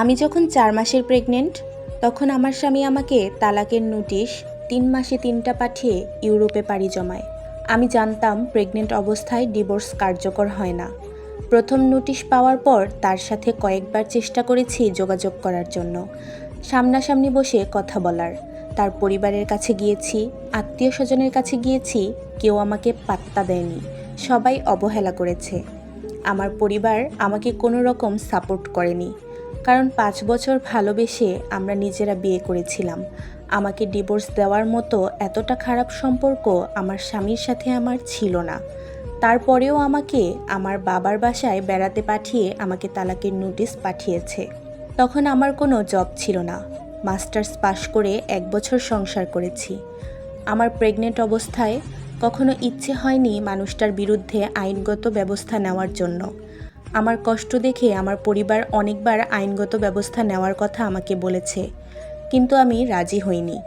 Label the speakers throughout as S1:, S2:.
S1: আমি যখন চার মাসের প্রেগনেন্ট তখন আমার স্বামী আমাকে তালাকের নোটিশ তিন মাসে তিনটা পাঠিয়ে ইউরোপে পাড়ি জমায়। আমি জানতাম প্রেগনেন্ট অবস্থায় ডিভোর্স কার্যকর হয় না। প্রথম নোটিশ পাওয়ার পর তার সাথে কয়েকবার চেষ্টা করেছি যোগাযোগ করার জন্য। সামনাসামনি বসে কথা বলার। তার পরিবারের কাছে গিয়েছি, আত্মীয় স্বজনের কাছে গিয়েছি, কেউ আমাকে পাত্তা দেয়নি। সবাই অবহেলা করেছে। আমার পরিবার আমাকে কোনো রকম সাপোর্ট করেনি। কারণ পাঁচ বছর ভালোবেসে আমরা নিজেরা বিয়ে করেছিলাম। আমাকে ডিভোর্স দেওয়ার মতো এতটা খারাপ সম্পর্ক আমার স্বামীর সাথে আমার ছিল না। তারপরেও আমাকে আমার বাবার বাসায় বেড়াতে পাঠিয়ে আমাকে তালাকের নোটিশ পাঠিয়েছে। তখন আমার কোনো জব ছিল না। মাস্টার্স পাশ করে এক বছর সংসার করেছি। আমার প্রেগনেন্ট অবস্থায় কখনো ইচ্ছে হয়নি মানুষটার বিরুদ্ধে আইনগত ব্যবস্থা নেওয়ার জন্য। আমার কষ্ট দেখে আমার পরিবার অনেকবার আইনগত ব্যবস্থা নেওয়ার কথা আমাকে বলেছে। কিন্তু আমি রাজি হইনি।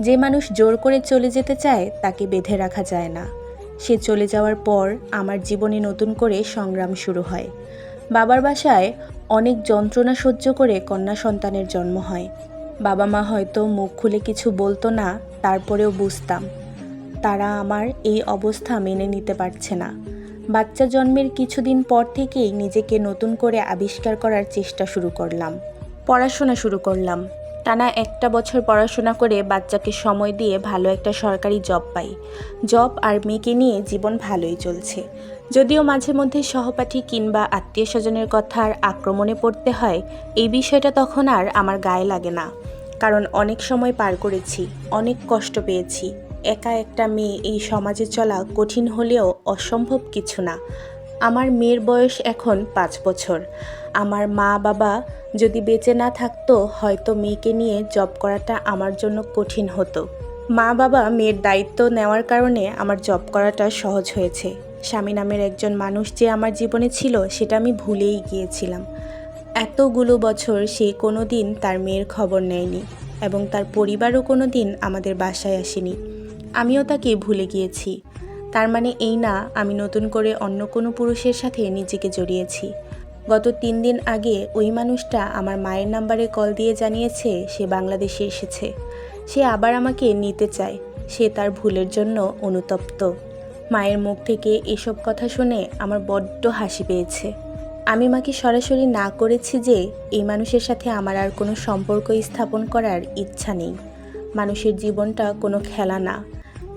S1: যে মানুষ জোর করে চলে যেতে চায়, তাকে বেঁধে রাখা যায় না। সে চলে যাওয়ার পর আমার জীবনে নতুন করে সংগ্রাম শুরু হয়। বাবার বাসায় অনেক যন্ত্রণা সহ্য করে কন্যা সন্তানের জন্ম হয়। বাবা মা হয়তো মুখ খুলে কিছু বলতো না, তারপরেও বুঝতাম। তারা আমার এই অবস্থা মেনে নিতে পারছে না। বাচ্চা জন্মের কিছুদিন পর থেকেই নিজেকে নতুন করে আবিষ্কার করার চেষ্টা শুরু করলাম। পড়াশোনা শুরু করলাম। টানা একটা বছর পড়াশোনা করে বাচ্চাকে সময় দিয়ে ভালো একটা সরকারি জব পাই। জব আর মেয়েকে নিয়ে জীবন ভালোই চলছে। যদিও মাঝে মধ্যে সহপাঠী কিংবা আত্মীয় স্বজনের কথার আক্রমণে পড়তে হয়, এই বিষয়টা তখন আর আমার গায়ে লাগে না। কারণ অনেক সময় পার করেছি, অনেক কষ্ট পেয়েছি। একা একটা মেয়ে এই সমাজে চলা কঠিন হলেও অসম্ভব কিছু না। আমার মেয়ের বয়স এখন পাঁচ বছর। আমার মা বাবা যদি বেঁচে না থাকতো, হয়তো মেয়েকে নিয়ে জব করাটা আমার জন্য কঠিন হতো। মা বাবা মেয়ের দায়িত্ব নেওয়ার কারণে আমার জব করাটা সহজ হয়েছে। স্বামী নামের একজন মানুষ যে আমার জীবনে ছিল, সেটা আমি ভুলেই গিয়েছিলাম। এতগুলো বছর সে কোনো দিন তার মেয়ের খবর নেয়নি এবং তার পরিবারও কোনো দিন আমাদের বাসায় আসেনি। আমিও তাকে ভুলে গিয়েছি। তার মানে এই না, আমি নতুন করে অন্য কোনো পুরুষের সাথে নিজেকে জড়িয়েছি। গত তিন দিন আগে ওই মানুষটা আমার মায়ের নাম্বারে কল দিয়ে জানিয়েছে, সে বাংলাদেশে এসেছে। সে আবার আমাকে নিতে চায়। সে তার ভুলের জন্য অনুতপ্ত। মায়ের মুখ থেকে এসব কথা শুনে আমার বড্ড হাসি পেয়েছে। আমি মাকে সরাসরি না করেছি যে এই মানুষের সাথে আমার আর কোনো সম্পর্ক স্থাপন করার ইচ্ছা নেই। মানুষের জীবনটা কোনো খেলা না।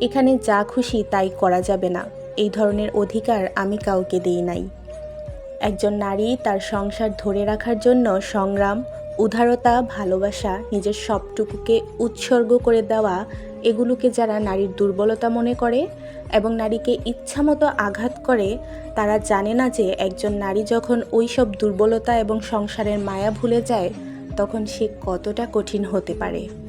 S1: এখানে যা খুশি তাই করা যাবে না। এই ধরনের অধিকার আমি কাউকে দিই নাই। একজন নারী তার সংসার ধরে রাখার জন্য সংগ্রাম, উদারতা, ভালোবাসা, নিজের সবটুকুকে উৎসর্গ করে দেওয়া, এগুলোকে যারা নারীর দুর্বলতা মনে করে এবং নারীকে ইচ্ছামতো আঘাত করে, তারা জানে না যে একজন নারী যখন ওই সব দুর্বলতা এবং সংসারের মায়া ভুলে যায়, তখন সে কতটা কঠিন হতে পারে।